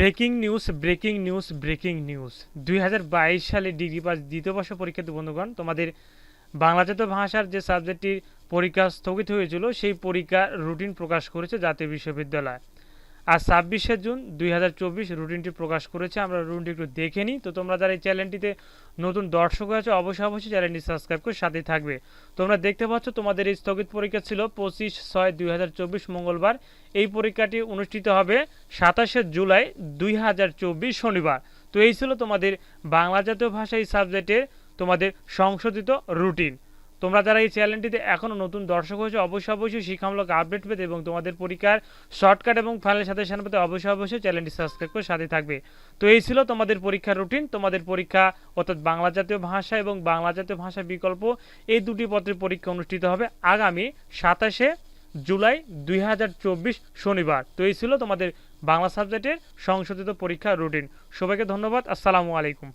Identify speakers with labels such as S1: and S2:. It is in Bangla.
S1: Breaking news breaking news breaking news. দুই হাজার বাইশ সালে ডিগ্রি পাস দ্বিতীয় বর্ষ পরীক্ষার্থী বন্ধুগণ। তোমাদের বাংলা জাতীয় ভাষার যে সাবজেক্টটির পরীক্ষা স্থগিত হয়েছিল, সেই পরীক্ষার রুটিন প্রকাশ করেছে জাতীয় বিশ্ববিদ্যালয়। আর ছাব্বিশে জুন দুই হাজার চব্বিশ রুটিনটি প্রকাশ করেছে। আমরা রুটিনটি একটু দেখে নিই। তো তোমরা যারা এই চ্যানেলটিতে নতুন দর্শক হয়েছে অবশ্যই অবশ্যই চ্যানেলটি সাবস্ক্রাইব করে সাথে থাকবে। তোমরা দেখতে পাচ্ছ, তোমাদের এই স্থগিত পরীক্ষা ছিল পঁচিশ ছয় দুই মঙ্গলবার। এই পরীক্ষাটি অনুষ্ঠিত হবে সাতাশে জুলাই দুই হাজার চব্বিশ শনিবার। তো এই ছিল তোমাদের বাংলা জাতীয় ভাষা এই সাবজেক্টের তোমাদের সংশোধিত রুটিন। তোমরা যারা এই চ্যানেলটিতে এখনও নতুন দর্শক হয়েছে, অবশ্যই অবশ্যই শিক্ষামূলক আপডেট পেতে এবং তোমাদের পরীক্ষার শর্টকাট এবং ফাইলের সাথে সাথে পেতে অবশ্যই অবশ্যই চ্যানেলটি সাবস্ক্রাইব করে সাথে থাকবে। তো এই ছিল তোমাদের পরীক্ষার রুটিন, তোমাদের পরীক্ষা অর্থাৎ বাংলা জাতীয় ভাষা এবং বাংলা জাতীয় ভাষা বিকল্প এই দুটি পত্রের পরীক্ষা অনুষ্ঠিত হবে আগামী সাতাশে জুলাই দুই হাজার চব্বিশ শনিবার। তো এই ছিল তোমাদের বাংলা সাবজেক্টের সংশোধিত পরীক্ষার রুটিন। সবাইকে ধন্যবাদ, আসসালামু আলাইকুম।